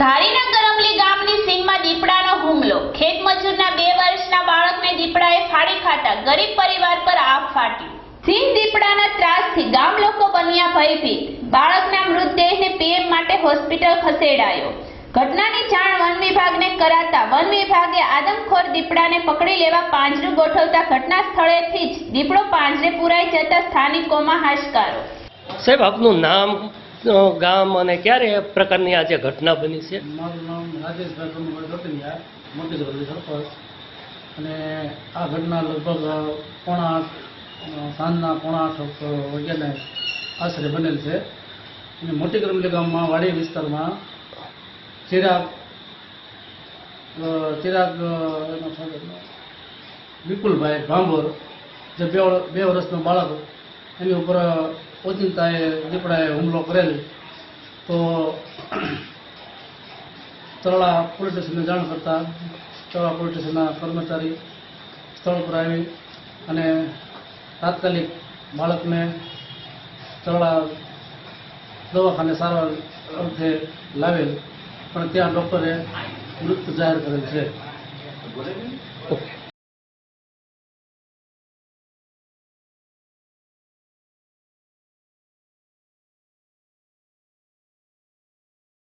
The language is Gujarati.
ધારીના કરમલી ગામની સીમમાં દીપડાનો હુમલો. ખેત મજૂરના બે વર્ષના બાળકને દીપડાએ ફાડી ખાતા ગરીબ પરિવાર પર આગ ફાટ્યું સિંહ દીપડાના ત્રાસથી ગામ લોકો બન્યા ભયભીત. બાળકના મૃતદેહને પીએમ માટે હોસ્પિટલ ખસેડાયો. ઘટનાની જાણ વન વિભાગને કરાતા વન વિભાગે આદમખોર દીપડાને પકડી લેવા પાંજરું ગોઠવતા ઘટના સ્થળેથી જ દીપડો પાંજરે પુરાઈ જતા સ્થાનિકોમાં હાશકારો. સાહેબ, આપનું નામ ગામ અને ક્યારે એ પ્રકારની આજે ઘટના બની છે? મારું નામ રાજેશભાઈ ગોટલિયા મોટી ગરલી સરપંચ. અને આ ઘટના લગભગ પોણા સાંજના પોણા આઠ વાગ્યાને આશરે બનેલ છે. અને મોટી કરમલી ગામમાં વાડી વિસ્તારમાં ચિરાગ ચિરાગ વિપુલભાઈ ભાંભોર, જે બે બે વર્ષનો બાળક એની ઉપર ઓચિંતાએ દીપડાએ હુમલો કરેલ. તો તરલા પોલીસ સ્ટેશનને જાણ કરતા તરલા પોલીસ સ્ટેશનના કર્મચારી સ્થળ પર આવી અને તાત્કાલિક બાળકને તરલા દવાખાને સારવાર અર્થે લાવેલ. પણ ત્યાં ડૉક્ટરે મૃત જાહેર કરેલ છે.